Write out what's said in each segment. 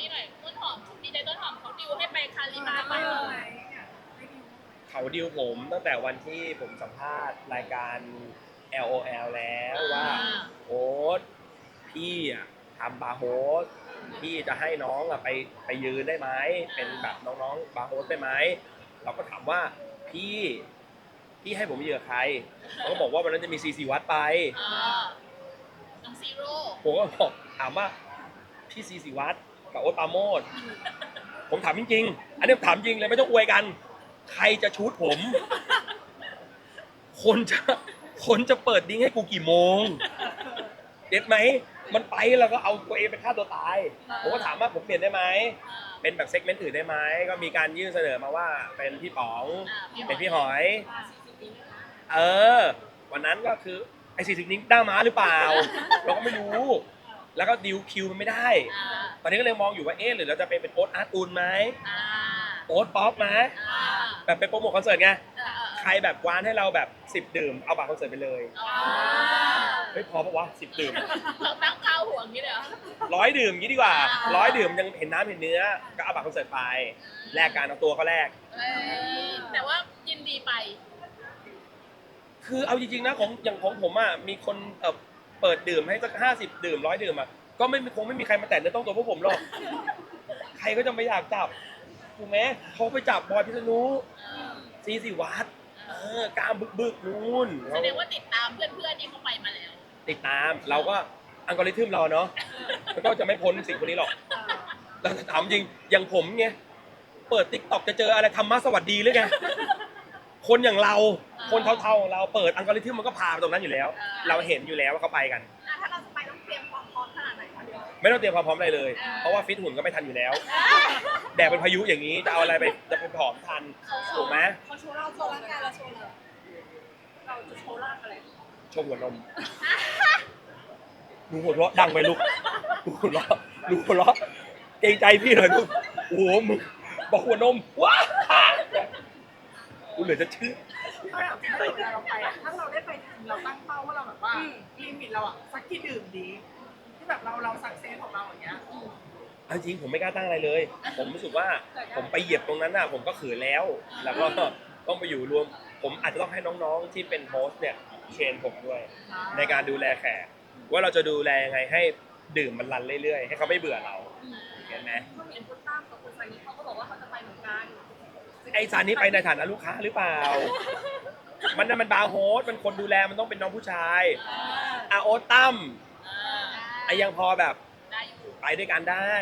นี่หน่อยต้นหอมดีใจต้นหอมเขาดิวให้ไปคาริมาไปเอเลอยเนี่ยไม่ดีเขาดิวผมตั้งแต่วันที่ผมสัมภาษณ์รายการ LOL แล้วว่าโอ๊ตพี่อะทำบาร์โฮสพี่จะให้น้องอะไปไปยืนได้ไหมเป็นแบบน้องๆบาร์โฮสได้ไหมเราก็ถามว่าพี่พี่ให้ผมไปยืนกับใครเขาก็บอกว่าวันนั้นจะมีซีซีวัดไปอ่าน้องซีโร่ผมก็บอกถามว่าพี่ซีซีวัด กับโอ๊ตปราโมดผมถามจริงๆอันนี้ถามจริงเลยไม่ต้องอวยกัน ใครจะชูดผม คนจะคนจะเปิดดิ้งให้กูกี่โมง เด็ดไหม มันไปแล้วก็เอาตัวเองไปฆ่าตัวตาย ผมก็ถามว่าผมเปลี่ยนได้ไหมอ่าเป็นแบบเซกเมนต์อื่นได้ไหม ก็มีการยื่นเสนอมาว่า เป็นพี่ป๋องอ่าเป็นพี่หอย เออ วันนั้นก็คือไอ้สี่สิบนิ้งด้าม้าหรือเปล่า เราก็ไม่รู้ แล้วก็ดิวคิวมันไม่ได้ อ่าตอนนี้ก็เลยมองอยู่ว่าเอ๊ะหรือเราจะไปเป็นโอ๊ตอาร์ตอูนไหมอ่าโอ๊ตป๊อปไหมอ่าแบบไปโปรโมทคอนเสิร์ตไงอ่าใครแบบวานให้เราแบบสิบ10 ดื่มเอาบัตรคอนเสิร์ตไปเลยอ่าไม่พอปะวะสิบดื่มเราตั้งข้าวห่วงนี้เลยเหรอ ร้อยดื่มงี้ดีกว่าอ่าร้อยดื่มยังเห็นน้ำเห็นเนื้อก็เอาบัตรคอนเสิร์ตไปแลกการเอาตัวก็แลก เอ้ยแต่ว่ายินดีไป คือเอาจริงๆนะของอย่างของผมอะมีคนเออ เปิดดื่มให้สักห้าสิบดื่มร้อยดื่มอะก็ไม่คงไม่มีใครมาแตะเนื้อต้องตัวพวกผมหรอกใครก็จะไม่อยากจับถูกไหมเขาไปจับบอยพิษณุซีสิวัตรเออกล้ามบึกบึกๆนู่นแสดงว่าติดตามเพื่อนๆที่เขาไปมาแล้ว ติดตามเราก็อัลกอริทึมเราเนาะมันก็จะไม่พ้นสิ่งพวกนี้หรอกเราถามจริงอย่างผมไงเปิดติ๊กต็อกจะเจออะไรธรรมะสวัสดีหรือไง คนอย่างเราคนเท่าๆของเราเปิดอัลกอริทึมมันก็พาไปตรงนั้นอยู่แล้ว เราเห็นอยู่แล้วว่าเขาไปกัน อะถ้าเราจะไปต้องเตรียมความพร้อมขนาดไหนคะเดี๋ยวไม่ต้องเตรียมความพร้อมอะไรเลย เพราะว่าฟิตหุ่นก็ไม่ทันอยู่แล้ว แดดเป็นพายุอย่างนี้จะเอาอะไรไปจะไปผอมทันถูกไหมเขาโชว์เราโชว์ร่างกายเราโชว์เลยเราจะโชว์ร่างอะไรโชว์หัวนมดูหัวเราะดังไปลูกดูหัวเราะดูหัวเราะเกรงใจพี่หน่อยลูกโอ้โหมึงบอกหัวนมว้า กูเหลือจะเชื่อถ้าเราเวลาเราไปอะถ้าเราได้ไปถึงเราตั้งเป้าว่าเราแบบว่าลิมิตเราอะสักกี่ดื่มดี ที่แบบเราเราสักเซสของเราอย่างเงี้ยเอาจริงผมไม่กล้าตั้งอะไรเลย ผมรู้สึกว่าผมไปเหยียบตรงนั้นน่ะ ผมก็เขินแล้ว แล้วก็ต้องไปอยู่รวม ผมอาจจะต้องให้น้องๆที่เป็นโฮสต์เนี่ยเชนผมด้วย ในการดูแลแขกว่าเราจะดูแลยังไงให้ดื่มมันรันเรื่อยๆ ให้เขาไม่เบื่อเราเห็นไหมเขาเห็นคุณตั้มกับคุณซานิเขาก็บอกว่าเขาจะไปเหมือนกัน ไอ้ซานี้ไปในฐานะลูกค้าหรือเปล่า มันนั่นมันบาร์โฮสมันคนดูแลมันต้องเป็นน้องผู้ชายอาโอตตั้มอ่าไอ้ยังพอแบบได้อยู่ไปด้วยกันได้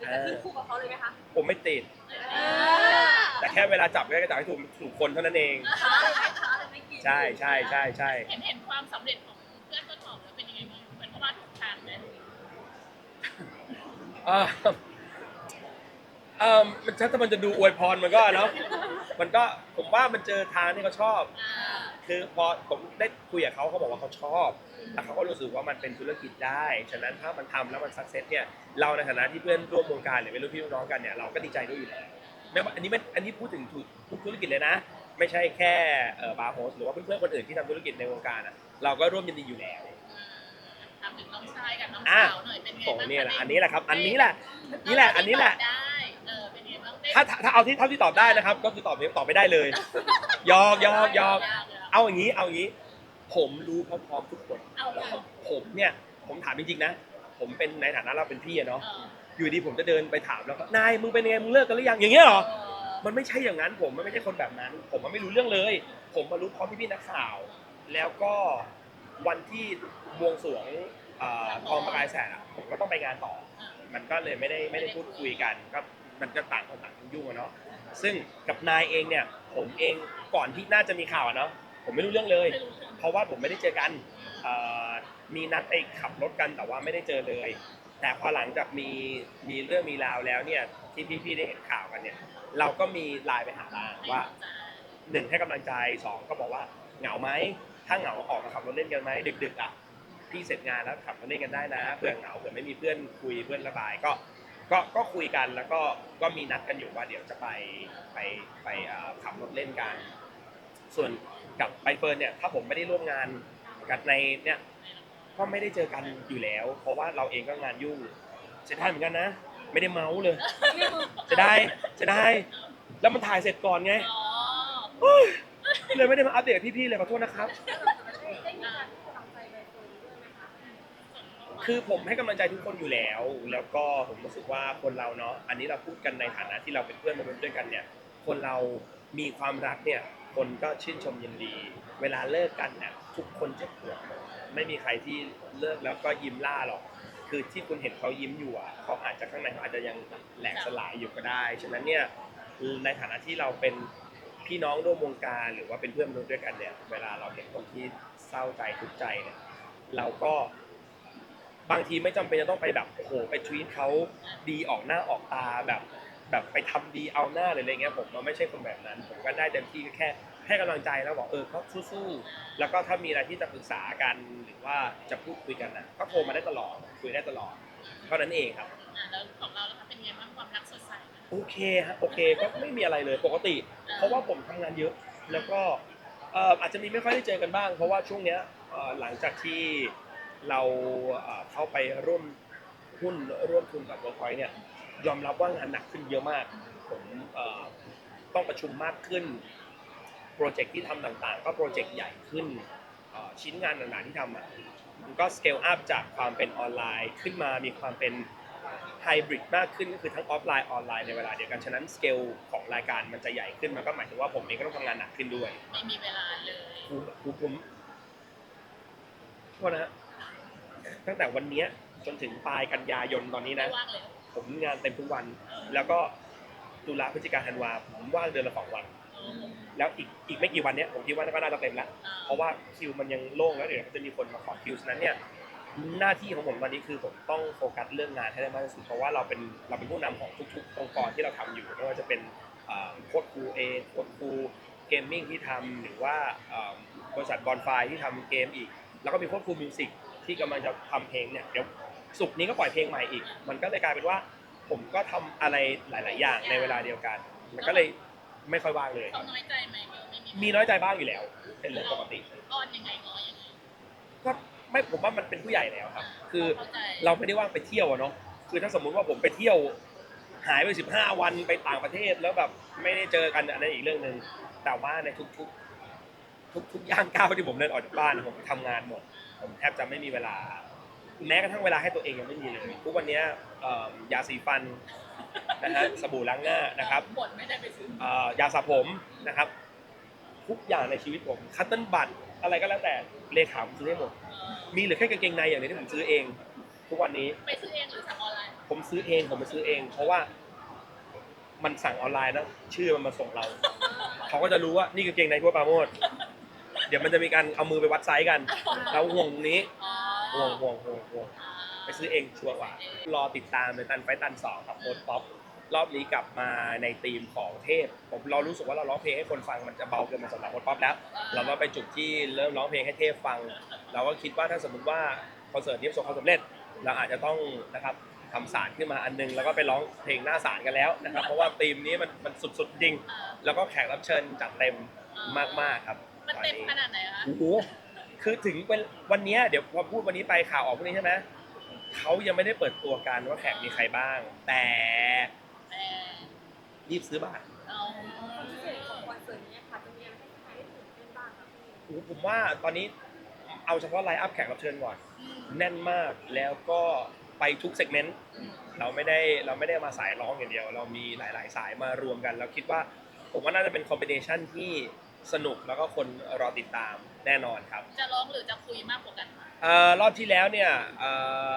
จะเออขึ้นคู่กับเขาเลยไหมคะผมไม่ติดแต่แค่เวลาจับก็จะจับให้ถูกถูกคนเท่านั้นเองใช่ใช่ใช่ใช่ เห็นเห็นความสำเร็จของเพื่อนต้นหอมแล้วเป็นยังไงบ้างเหมือนเขามาถูกทางเลย เออเออมันถ้ามันจะดูอวยพรมันก็เนาะมันก็ผมว่ามันเจอทางที่เขาชอบอ่าคือพอผมได้คุยกับเขาเขาบอกว่าเขาชอบแล้วเขาก็รู้สึกว่ามันเป็นธุรกิจได้ฉะนั้นถ้ามันทำแล้วมันสักเซสเนี่ยเราในฐานะที่เพื่อนร่วมวงการหรือเป็นรุ่นพี่รุ่นน้องกันเนี่ยเราก็ดีใจด้วยอยู่แล้วไม่ว่าอันนี้ไม่อันนี้พูดถึงทุกทุกธุรกิจเลยนะ ไม่ใช่แค่เอ่อบาร์โฮสหรือว่าเพื่อนๆคนอื่นที่ทำธุรกิจในวงการอะเราก็ร่วมยินดีอยู่แล้วทำถึงน้องชายกับน้องอะสาวหน่อยเป็นไงโอ้บ้างเนี่ยแหละอันนี้แหละครับ อันนี้แหละนี่แหละอันนี้แหละ ถ้าถ้าถ้าเอาที่เท่าที่ตอบได้นะครับ ก็คือตอบตอบไม่ได้เลยยอกยอกยอกเอาอย่างนี้เอาอย่างนี้ ผมรู้พร้อมๆทุกคน เอาเลยผมเนี่ย ผมถามจริงๆนะ ผมเป็นในฐานะเราเป็นพี่อะเนาะเอออยู่ดีผมจะเดินไปถามแล้วก็นายมึงเป็นยังไงมึงเลิกกันหรือยัง อย่างเงี้ยเหรอเออมันไม่ใช่อย่างนั้นผมมันไม่ใช่คนแบบนั้น ผมมันไม่รู้เรื่องเลย ผมมารู้พร้อมพี่ๆนักข่าว แล้วก็วันที่บวงสรวงเอ่อทองประกายแสนอะผมก็ต้องไปงานต่อ มันก็เลยไม่ได้ไม่ได้พูดคุยกันก็ มันก็ต่างคนต่างยุ่งอะเนาะซึ่งกับนายเองเนี่ยผมเองก่อนที่น่าจะมีข่าวอะเนาะผมไม่รู้เรื่องเลย เพราะว่าผมไม่ได้เจอกันเอ่อมีนัดไปขับรถกันแต่ว่าไม่ได้เจอเลย แต่พอหลังจากมีมีเรื่องมีราวแล้วเนี่ยที่พี่ๆได้เห็นข่าวกันเนี่ย เราก็มีไลน์ไปหาบ้างว่าหนึ่งให้กำลังใจสองก็บอกว่าเหงาไหมถ้าเหงาออกมาขับรถเล่นกันไหมดึกๆอะพี่เสร็จงานแล้วขับมาเล่นกันได้นะเผื่อเหงาเผื่อไม่มีเพื่อนคุยเพื่อนระบายก็ ก็ก็คุยกันแล้วก็ก็มีนัดกันอยู่ว่าเดี๋ยวจะไปไปไปเอ่อขับรถเล่นกัน ส่วนกับใบเฟิร์นเนี่ยถ้าผมไม่ได้ร่วมงานกับในเนี่ยก็ไม่ได้เจอกันอยู่แล้ว เพราะว่าเราเองก็งานยุ่งเสียดายเหมือนกันนะ ไม่ได้เมาส์เลยจะได้จะได้แล้วมันถ่ายเสร็จก่อนไง อ๋อ เฮ้ยเลยไม่ได้มาอัปเดตกับพี่ๆเลยขอโทษนะครับ คือผมให้กำลังใจทุกคนอยู่แล้ว แล้วก็ผมรู้สึกว่าคนเราเนาะ อันนี้เราพูดกันในฐานะที่เราเป็นเพื่อนมนุษย์ด้วยกันเนี่ย คนเรามีความรักเนี่ย คนก็ชื่นชมยินดี เวลาเลิกกันเนี่ยทุกคนเจ็บปวดไม่มีใครที่เลิกแล้วก็ยิ้มล่าหรอก คือที่คุณเห็นเขายิ้มอยู่อะเขาอาจจะข้างในเขาอาจจะยังแหลกสลายอยู่ก็ได้ ฉะนั้นเนี่ยในฐานะที่เราเป็นพี่น้องร่วมวงการหรือว่าเป็นเพื่อนมนุษย์ด้วยกันเนี่ย เวลาเราเห็นคนที่เศร้าใจทุกข์ใจเนี่ย เราก็ บางทีไม่จำเป็นจะต้องไปแบบโอ้โหไปทวีตเขาดีออกหน้าออกตาแบบ แบบไปทำดีเอาหน้าเลยอะไรเงี้ยผมมันไม่ใช่คนแบบนั้น ผมก็ได้เต็มที่ก็แค่ให้กำลังใจแล้วบอกเออเขาสู้ๆแล้วก็ถ้ามีอะไรที่จะปรึกษากันหรือว่าจะพูดคุยกันนะก็โทรมาได้ตลอดคุยได้ตลอดเท่านั้นเองครับ อะแล้วของเราแล้วคะเป็นไงบ้างความรักสดใสไหมโอเคฮะโอเคก็ไม่มีอะไรเลยปกติ เพราะว่าผมทำงานเยอะแล้วก็เอ่ออาจจะมีไม่ค่อยได้เจอกันบ้าง เพราะว่าช่วงเนี้ยเอ่อหลังจากที่ เราเอ่อเข้าไปร่วมหุ้นร่วมทุนกับ Workpoint เนี่ยยอมรับว่างานหนักขึ้นเยอะมาก ผมเอ่อต้องประชุมมากขึ้น โปรเจกต์ที่ทำต่างๆ ก็โปรเจกต์ใหญ่ขึ้นเอ่อชิ้นงานต่างๆที่ทำอะมันก็สเกลอัพจากความเป็นออนไลน์ขึ้นมามีความเป็นไฮบริดมากขึ้นก็คือทั้งออฟไลน์ออนไลน์ในเวลาเดียวกัน ฉะนั้นสเกลของรายการมันจะใหญ่ขึ้น มันก็หมายถึงว่าผมเองก็ต้องทำงานหนักขึ้นด้วย ไม่มีเวลาเลยผมผมผมโทษนะฮะ ตั้งแต่วันเนี้ยจนถึงปลายกันยายนตอนนี้ไม่นะ ว่างเลยผมงานเต็มทุกวัน แล้วก็ตุลาพฤศจิกาธันวาผมว่างเดือนละสองวัน เออแล้วอีกอีกไม่กี่วันเนี้ยผมคิดว่าก็น่าจะเต็มแล้ว อ่าเพราะว่าคิวมันยังโล่งแล้วเดี๋ยวจะมีคนมาขอคิวฉะนั้นเนี่ยหน้าที่ของผมตอนนี้คือผมต้องโฟกัสเรื่องงานให้ได้มากที่สุดเพราะว่าเราเป็นเราเป็นผู้นำของทุกๆองค์กรที่เราทำอยู่ไม่ว่าจะเป็นเอ่อโค้ดครูเองโค้ดครูเกมมิ่งที่ทำหรือว่าเอ่อบริษัทบอลไฟที่ทำเกมอีก แล้วก็มีโค้ดครูมิวสิก ที่กำลังจะทำเพลงเนี่ยเดี๋ยวสุกร์นี้ก็ปล่อยเพลงใหม่อีก มันก็เลยกลายเป็นว่า ผมก็ทำอะไรหลาย ๆ อย่างในเวลาเดียวกัน มันก็เลยไม่ค่อยว่างเลย เขาน้อยใจไหมเออไม่มีมีน้อยใจบ้างอยู่แล้ว เป็นเรื่องปกติ อ้อนยังไงง้อยังไงก็ไม่ผมว่ามันเป็นผู้ใหญ่แล้วครับ คือเข้าใจเราไม่ได้ว่างไปเที่ยวอะเนาะคือถ้าสมมุติว่าผมไปเที่ยว หายไปสิบห้าวันไปต่างประเทศแล้วแบบไม่ได้เจอกันอันนั้นอีกเรื่องหนึ่งแต่ว่าในทุกๆ ทุกทุกย่างก้าวที่ผมเดินออกจากบ้านผมทำงานหมด ผมแทบจะไม่มีเวลา แม้กระทั่งเวลาให้ตัวเองยังไม่มีเลยทุกวันเนี้ยเอ่อยาสีฟันนะฮะสบู่ล้างหน้านะครับบทไม่ได้ไปซื้อเอ่อยาสระผมนะครับ ทุกอย่างในชีวิตผมคัตเติ้ลบัตอะไรก็แล้วแต่เลขาผมซื้อให้หมดเออมีเหลือแค่กางเกงในอย่างเดียวที่ผมซื้อเอง ทุกวันนี้ไปซื้อเองหรือสั่งออนไลน์ผมซื้อเองผมไปซื้อเอง เพราะว่ามันสั่งออนไลน์นะชื่อมันมาส่งเรา เขาก็จะรู้ว่านี่กางเกงในทั่วปราโมดเดี๋ยวมันจะมีการเอามือไปวัดไซส์กัน เราห่วงตรงนี้อ๋อห่วงห่วงห่วงห่วงไปซื้อเองชัวร์กว่ารอติดตามในตันไฟตันสองกับโค้ดป๊อปรอบนี้กลับมาในธีมของเทพ ผมเรารู้สึกว่าเราร้องเพลงให้คนฟังมันจะเบาเกินมาสำหรับโค้ดป๊อปแล้ว เราก็ไปจุดที่เริ่มร้องเพลงให้เทพฟัง เราก็คิดว่าถ้าสมมติว่าคอนเสิร์ตนี้ประสบความสำเร็จ เราอาจจะต้องนะครับทำสารขึ้นมาอันนึง แล้วก็ไปร้องเพลงหน้าสารกันแล้วนะครับ เพราะว่าธีมนี้มันมันสุดๆจริงเออแล้วก็แขกรับเชิญจัดเต็มมากๆครับ มันตอนเต็มนี้ขนาดไหนคะโอ้โหคือถึงเป็นวันเนี้ยเดี๋ยวพอพูดวันนี้ไปข่าวออกพรุ่งนี้ใช่ไหมเขายังไม่ได้เปิดตัวกันว่าแขกมีใครบ้าง แต่แต่รีบซื้อบัตรเอาความพิเศษของคอนเสิร์ตนี้ค่ะจะมีอะไรให้ใครได้ตื่นเต้นบ้างคะพี่โอ้โหผมว่าตอนนี้เอาเฉพาะไลน์อัพแขกรับเชิญก่อน แน่นมากแล้วก็ไปทุกเซกเมนต์เราไม่ได้เราไม่ได้มาสายร้องอย่างเดียว เรามีหลาย ๆ สายมารวมกัน เราคิดว่าผมว่าน่าจะเป็นคอมบิเนชันที่ สนุกแล้วก็คนรอติดตามแน่นอนครับ จะร้องหรือจะคุยมากกว่ากันคะเอ่อรอบที่แล้วเนี่ยเอ่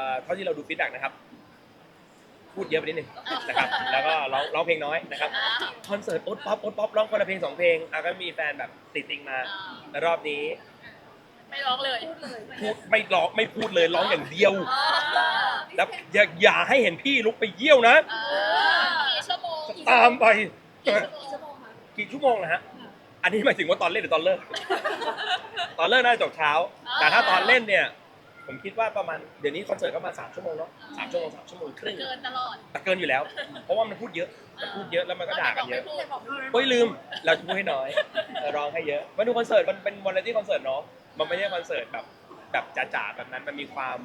อเท่าที่เราดูฟีดแบ็กนะครับ พูดเยอะไปนิดนึงนะครับ แล้วก็ร้องร้องเพลงน้อยนะครับอ้าวคอนเสิร์ตโอ๊ตป๊อปโอ๊ตป๊อปร้องคนละเพลงสองเพลงอะก็มีแฟนแบบติดติงมาอ้าวแล้วรอบนี้ไม่ร้องเลยพูดเลยพูดไม่ร้องไม่พูดเลยร้องอย่างเดียวอ๋อแล้วอย่าอย่าให้เห็นพี่ลุกไปเยี่ยวนะ เออกี่ชั่วโมงตามไป กี่ชั่วโมงกี่ชั่วโมงคะกี่ชั่วโมงนะฮะ อันนี้หมายถึงว่าตอนเล่นหรือตอนเลิก ตอนเลิกน่าจะจบเช้า แต่ถ้าตอนเล่นเนี่ย ผมคิดว่าประมาณเดี๋ยวนี้คอนเสิร์ตก็มาสามชั่วโมงเนาะสามชั่วโมงสามชั่วโมงครึ่งเกินตลอดแต่เกินอยู่แล้ว เพราะว่ามันพูดเยอะมันพูดเยอะแล้วมันก็ด่ากันเยอะไม่พูดบอกไม่พูดเฮ้ยลืม เราจะพูดให้น้อยเออร้องให้เยอะมาดูคอนเสิร์ตมันเป็นวาไรตี้คอนเสิร์ตเนาะมันไม่ใช่คอนเสิร์ตแบบแบบจ๋าๆแบบนั้นมันมีความ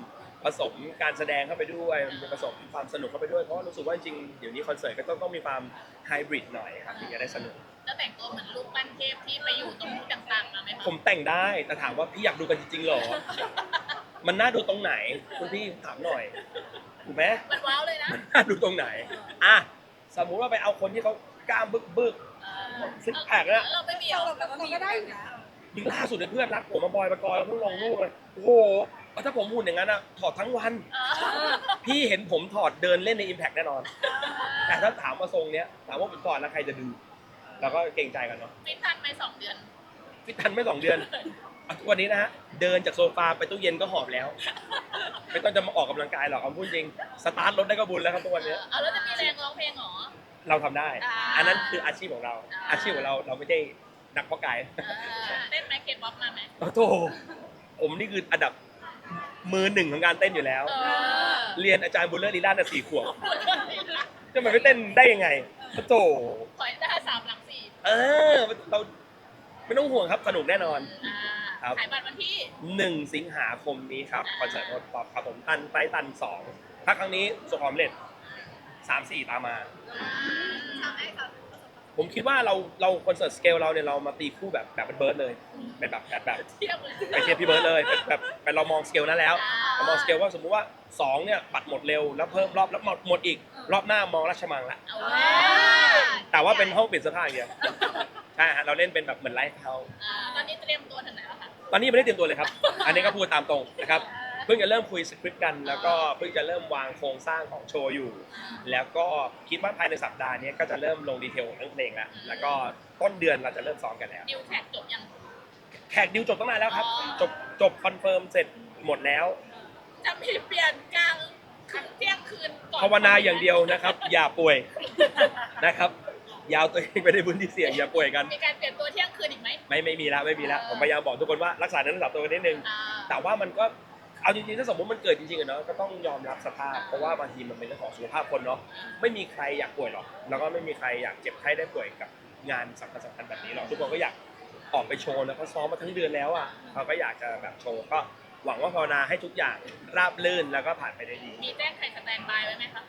ผสมการแสดงเข้าไปด้วยมันผสมความสนุกเข้าไปด้วยเพราะว่ารู้สึกว่าจริงๆเดี๋ยวนี้คอนเสิร์ตก็ต้องต้องมีความไฮบริดหน่อยครับถึงจะได้สนุก แล้วแต่งตัวเหมือนลูกปั้นเทพที่ไปอยู่ตรงนู้นต่างๆมาไหมคะผมแต่งได้แต่ถามว่าพี่อยากดูกันจริงๆเหรอ มันน่าดูตรงไหนคุณพี่ถามหน่อยถูกไหมมันว้าวเลยนะมันน่าดูตรงไหนอะสมมุติว่าไปเอาคนที่เขากล้ามบึกบึกเออซิกแพคนะเราไม่มีหรเราอกแบบว่ามีก็ได้อยู่นะๆยิ่งล่าสุดในยเพื่อนรักผมมาบอยประกรณ์เพิ่งลงรูปเลยโอ้โหถ้าผมหุ่นอย่างนั้นอะถอดทั้งวัน เออพี่เห็นผมถอดเดินเล่นใน Impact แน่นอน แต่ถ้าถามมาทรงเนี้ยถามว่าผมถอดแล้วใครจะดู เราก็เกรงใจกันเนาะฟิตทันไหมสองเดือน ฟิตทันไม่สองเดือนอะทุกวันนี้นะฮะเดินจากโซฟาไปตู้เย็นก็หอบแล้ว ไม่ต้องจะมาออกกำลังกายหรอกเอาพูดจริงสตาร์ทรถได้ก็บุญแล้วครับทุกวันเอเนี้อยเอาแล้วจะมีแรงร้องเพลงเหรอเราทำได้อ่าอันนั้นคืออาชีพของเราอ่าอาชีพของเราเราไม่ใช่นักเพาะกายเออเต้นไหมเคป๊อปมาไหมโอ้โหผมนี่คืออันดับมือหนึ่งของการเต้นอยู่แล้วเออเรียนอาจารย์บุญเลิศลีลาตั้งแต่สี่ขวบจะมาไม่เต้นได้ยังไงโอ้โหถอยหน้าสามหลังสี่ เออเราไม่ต้องห่วงครับสนุกแน่นอน อ่าครับ ขายบัตรวันที่หนึ่งสิงหาคมนี้ครับคอนเสิร์ตโอท็อปครับผมตันไปตันสองถ้าครั้งนี้สุขความสำเร็จสามสี่ตามมา ทำให้เขาผมคิดว่าเราเราคอนเสิร์ตสเกลเราเนี่ยเรามาตีคู่แบบแบบเป็นเบิร์ดเลยเป็นแบบแบบแบบเที่ยงเลยไปเทียบพี่เบิร์ดเลยเป็นแบบเป็นเรามองสเกลนั้นแล้ว เรามองสเกลว่าสมมุติว่าสองเนี่ยบัตรหมดเร็วแล้วเพิ่มรอบแล้วหมดหมดอีก รอบหน้ามองราชมังละเอาไว้แต่ว่าเป็นห้องเปลี่ยนเสื้อผ้าอย่างเดียวใช่ฮะเราเล่นเป็นแบบเหมือนไลฟ์เฮาส์อ่าตอนนี้เตรียมตัวถึงไหนแล้วคะตอนนี้ยังไม่ได้เตรียมตัวเลยครับ อันนี้ก็พูดตามตรงนะครับ เพิ่งจะเริ่มคุยสคริปต์กัน แล้วก็เพิ่งจะเริ่มวางโครงสร้างของโชว์อยู่ แล้วก็คิดว่าภายในสัปดาห์นี้ก็จะเริ่มลงดีเทลของเรื่องเพลงแล้วแล้วก็ต้นเดือนเราจะเริ่มซ้อมกันแล้ว ดิวแท็กจบยัง แขกดิวจบตั้งนานแล้วครับอ๋อจบจบคอนเฟิร์มเสร็จหมดแล้ว จะมีเปลี่ยนกลางคื นเที่ยงคืนก่อนภาวนาอย่างเดียวนะครับ อย่าป่วยนะครับ ยาวตัวเองไปในพื้นที่เสี่ยงอย่าป่วยกัน มีการเปลี่ยนตัวเที่ยงคืนอีกไหม ไม่ไม่มีแล้วไม่มีแล้วผมพยายามบอกทุกคนว่ารักษาเนื้อรักษาตัวกันนิดนึง อ่า แต่ว่ามันก็เอาจริงๆถ้าสมมติมันเกิดจริงๆอะเนาะก็ต้องยอมรับสภาพเพราะว่าบางทีมันเป็นเรื่องของสุขภาพคนเนาะไม่มีใครอยากป่วยหรอกแล้วก็ไม่มีใครอยากเจ็บไข้ได้ป่วยกับงานสำคัญสำคัญแบบนี้หรอกทุกคนก็อยากออกไปโชว์แล้วก็ซ้อมมาทั้งเดือนแล้วอะเขาก็อยากจะแบบโชว์ก็ หวังว่าภาวนาให้ทุกอย่างราบรื่นแล้วก็ผ่านไปได้ดีมีแจ้งใครสแตนบายไว้ไหมคะ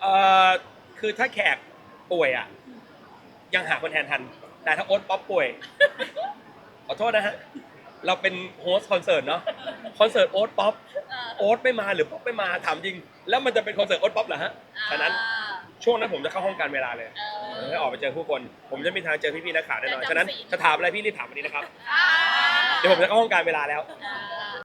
เอ่อคือถ้าแขกป่วยอะยังหาคนแทนทัน แต่ถ้าโอ๊ตป๊อปป่วย ขอโทษนะฮะเราเป็นโฮสต์คอนเสิร์ตเนาะคอนเสิร์ตโอ๊ตป๊อปเออโอ๊ตไม่มาหรือป๊อปไม่มาถามจริง แล้วมันจะเป็นคอนเสิร์ตโอ๊ตป๊อปเหรอฮะฉะนั้นอ่าช่วงนั้นผมจะเข้าห้องการเวลาเลยเออ ให้ออกไปเจอผู้คน ผมจะมีทางเจอพี่ๆนักข่าวแน่นอนแต่จำฉะนั้นศีลจะถามอะไรพี่รีบถามวันนี้นะครับอ่าเดี๋ยวผมจะเข้าห้องการเวลาแล้ว เออ